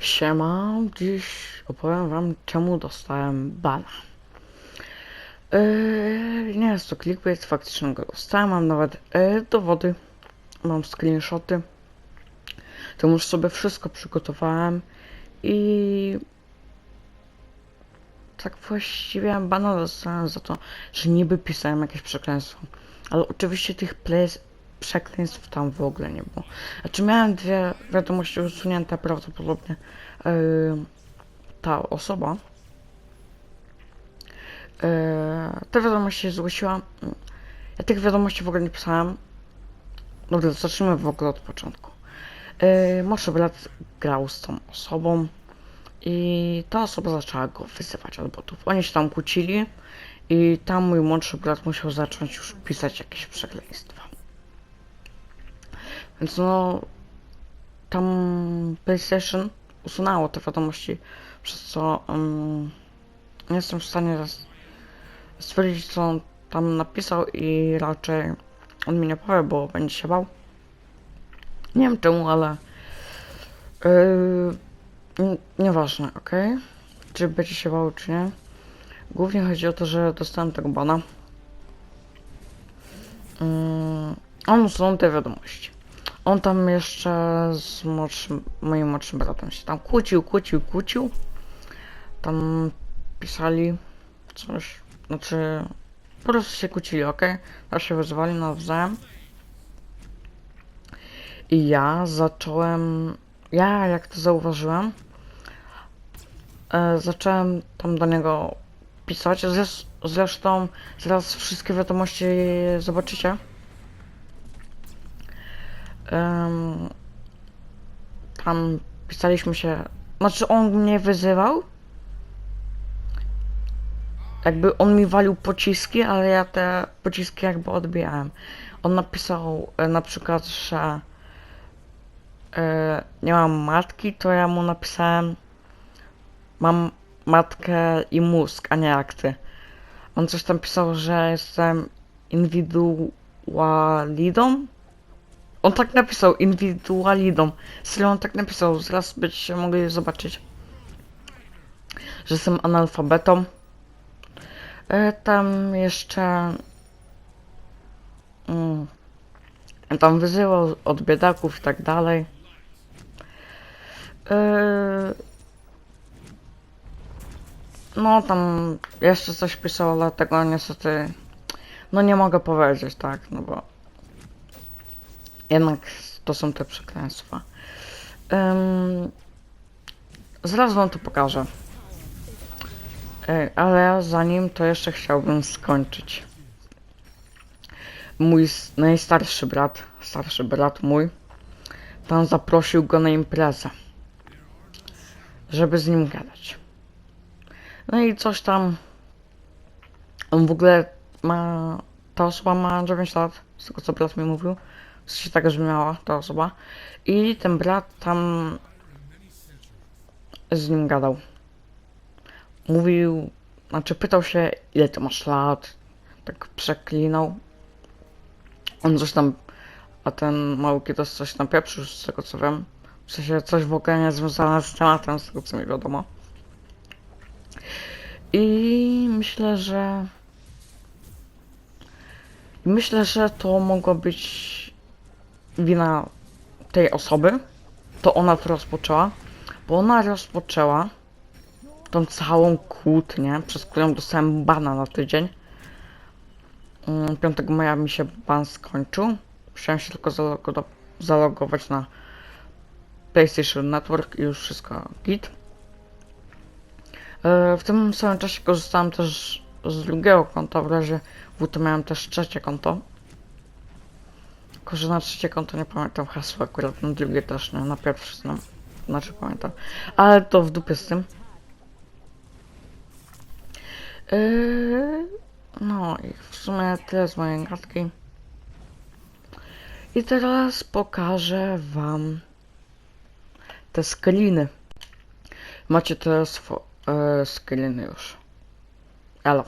Siema, dziś opowiem wam czemu dostałem bana. Yy, nie jest to clickbait, faktycznie go dostałem, mam nawet yy, dowody, mam screenshoty. To już sobie wszystko przygotowałem i tak właściwie bana dostałem za to, że niby pisałem jakieś przekleństwo. Ale oczywiście tych place, przekleństw tam w ogóle nie było. Znaczy miałem dwie wiadomości usunięte prawdopodobnie yy, ta osoba. Yy, te wiadomości zgłosiła. Ja tych wiadomości w ogóle nie pisałem. Dobra, zacznijmy w ogóle od początku. Yy, brat grał z tą osobą i ta osoba zaczęła go wyzywać od botów. Oni się tam kłócili i tam mój młodszy brat musiał zacząć już pisać jakieś przekleństwa. Więc no, tam PlayStation usunęło te wiadomości, przez co um, nie jestem w stanie stwierdzić, co on tam napisał i raczej on mi nie powie, bo będzie się bał. Nie wiem czemu, ale yy, nieważne, ok? Czy będzie się bał, czy nie. Głównie chodzi o to, że dostałem tego bana. Mm, on usunął te wiadomości. On tam jeszcze z młodszym, moim młodszym bratem się tam kłócił, kłócił, kłócił. Tam pisali coś, znaczy po prostu się kłócili, ok? Tam się wyzwali nawzajem. I ja zacząłem, ja jak to zauważyłem, e, zacząłem tam do niego pisać. Zres, zresztą zaraz wszystkie wiadomości zobaczycie. Em, tam pisaliśmy się. Znaczy, on mnie wyzywał. Jakby on mi walił pociski, ale ja te pociski jakby odbijałem. On napisał e, na przykład, że e, nie mam matki, to ja mu napisałem mam matkę i mózg, a nie jak ty. On coś tam pisał, że jestem indywidualidą. On tak napisał, indywidualidą. Serio, on tak napisał, zaraz będziecie mogli zobaczyć. Że jestem analfabetą. E, tam jeszcze... Mm, tam wyzywał od biedaków i tak dalej. E, no tam jeszcze coś pisał, ale tego niestety... No nie mogę powiedzieć, tak, no bo... Jednak to są te przekleństwa. Ym, zaraz wam to pokażę. Ej, ale zanim to jeszcze chciałbym skończyć. Mój najstarszy brat, starszy brat mój, pan zaprosił go na imprezę, żeby z nim gadać. No i coś tam. On w ogóle ma. Ta osoba ma 9 lat, z tego co brat mi mówił. W sensie tak, że miała ta osoba. I ten brat tam z nim gadał. Mówił, znaczy pytał się, ile ty masz lat. Tak przeklinał. On coś tam, a ten mały kiedyś coś tam pieprzył, z tego co wiem. W sensie coś w ogóle nie związane z tematem, z tego co mi wiadomo. I myślę, że. Myślę, że to mogła być wina tej osoby. To ona to rozpoczęła. Bo ona rozpoczęła tą całą kłótnię, przez którą dostałem bana na tydzień. Mm, 5 maja mi się ban skończył. Musiałem się tylko zalogo zalogować na PlayStation Network i już wszystko git. E, W tym samym czasie korzystałem też z drugiego konta, w razie W miałem też trzecie konto. Tylko, na trzecie konto nie pamiętam hasła, akurat na drugie też nie, na pierwsze znam. Znaczy pamiętam. Ale to w dupie z tym. Yy, no i w sumie tyle z mojej gadki. I teraz pokażę wam te screeny. Macie te swo- e, screeny już. Elo.